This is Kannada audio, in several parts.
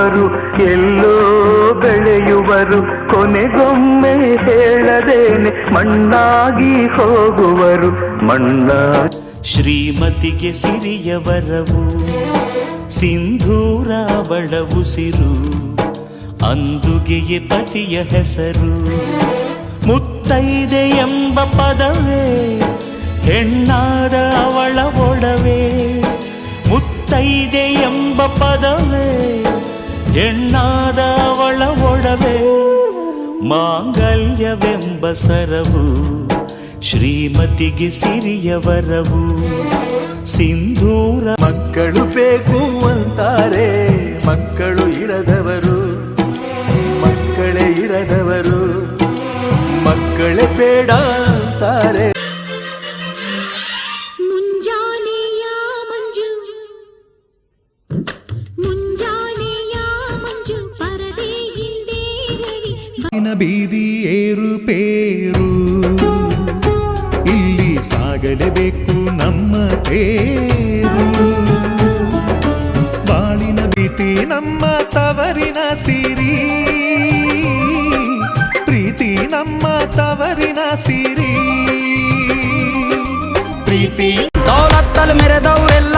ಬರುವರು ಕೊನೆಗೊಮ್ಮೆ ಹೇಳದೇನೆ, ಮಣ್ಣಾಗಿ ಹೋಗುವರು. ಮಣ್ಣ ಶ್ರೀಮತಿಗೆ ಸಿರಿಯವರವು ಸಿಂಧೂರ ಬಳವುಸಿರು ಅಂದುಗೆಯೇ ಪತಿಯ ಹೆಸರು. ಮುತ್ತೈದೆ ಎಂಬ ಪದವೇ, ಹೆಣ್ಣಾದ ಅವಳ ಒಡವೆ. ಮುತ್ತೈದೆ ಎಂಬ ಪದವೇ ಹೆಣ್ಣಾದ ಅವಳ ಒಡವೆ, ಮಾಂಗಲ್ಯವೆಂಬ ಸರವು, ಶ್ರೀಮತಿಗೆ ಸಿರಿಯವರವು. ಸಿಂಧೂರ ಮಕ್ಕಳು ಬೇಕು ಅಂತಾರೆ ಮಕ್ಕಳು ಇರದವರು. ಮಕ್ಕಳೇ ಇರದವರು, ಮಕ್ಕಳೇ ಬೇಡ ಅಂತಾರೆ. ಬೀದಿ ಏರುಪೇರು ಇಲ್ಲಿ ಸಾಗಲೇಬೇಕು ನಮ್ಮ ತೇರು. ಬಾಳಿನ ಭೀತಿ ನಮ್ಮ ತವರಿನ ಸಿರಿ. ಪ್ರೀತಿ ನಮ್ಮ ತವರಿನ ಸಿರಿ. ಪ್ರೀತಿ ದೌಲತ್ತಲು ಮೆರೆದವರೆಲ್ಲ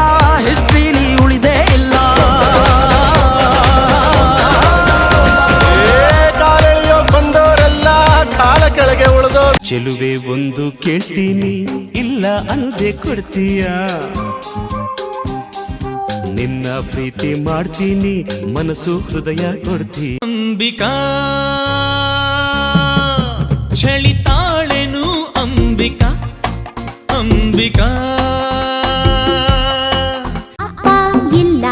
ಚೆಲುವೆ ಒಂದು ಕೇಳ್ತೀನಿ ಇಲ್ಲ ಅಂದೆ ಕೊಡ್ತೀಯ? ನಿನ್ನ ಪ್ರೀತಿ ಮಾಡ್ತೀನಿ ಮನಸ್ಸು ಹೃದಯ ಕೊಡ್ತೀನಿ. ಅಂಬಿಕಾ ಚಳಿತಾಳೆನು ಅಂಬಿಕಾ ಅಂಬಿಕಾ. ಅಪ್ಪ ಇಲ್ಲ.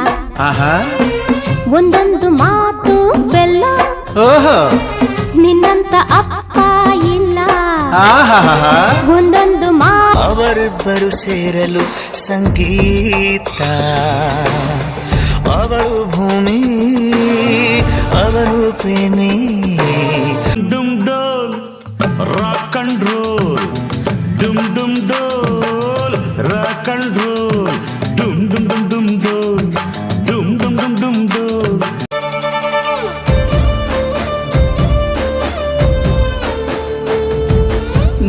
ಒಂದೊಂದು ಮಾತು ಬೆಲ್ಲ. ನಿನ್ನಂತ ಒಂದೊಂದು ಮಾ ಅವರಿಬ್ಬರು ಸೇರಲು ಸಂಗೀತ ಅವಳು ಭೂಮಿ ಅವನು ಪ್ರೇಮಿ ಡುಮ್ ಡೋಲ್ ರಾಕ್ ಅಂಡ್ ರೋಲ್ ಡುಮ್ ಡುಮ್ ಡೋಲ್ ರಾಕ್ ಅಂಡ್ ರೋಲ್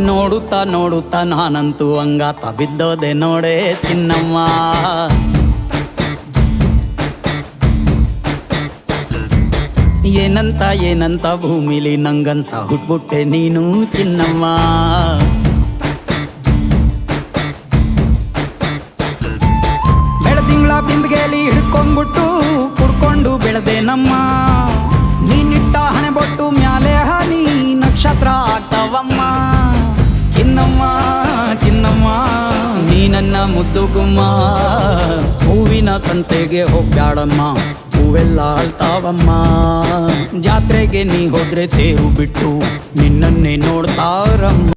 ನೋಡುತ್ತಾ ನೋಡುತ್ತಾ ನಾನಂತೂ ಹಂಗಾತ ಬಿದ್ದೋದೆ ನೋಡೆ ಚಿನ್ನಮ್ಮ. ಏನಂತ ಏನಂತ ಭೂಮಿಲಿ ನಂಗಂತ ಹುಟ್ಬಿಟ್ಟೆ ನೀನು ಚಿನ್ನಮ್ಮ. ಬೆಳದಿಂಗಳ ಬಿಂದಿಗೆಯಲ್ಲಿ ಹಿಡ್ಕೊಂಡ್ಬಿಟ್ಟು ಕುಡ್ಕೊಂಡು ಬೆಳೆದೆ ನಮ್ಮ. ನೀ ನನ್ನ ಮುದ್ದು ಗುಮ್ಮ ಹೂವಿನ ಸಂತೆಗೆ ಹೋಗ್ಬ್ಯಾಡಮ್ಮ, ಹೂವೆಲ್ಲ ಅಳ್ತಾವಮ್ಮ. ಜಾತ್ರೆಗೆ ನೀ ಹೋದ್ರೆ ತೇರು ಬಿಟ್ಟು ನಿನ್ನನ್ನೇ ನೋಡ್ತಾರಮ್ಮ.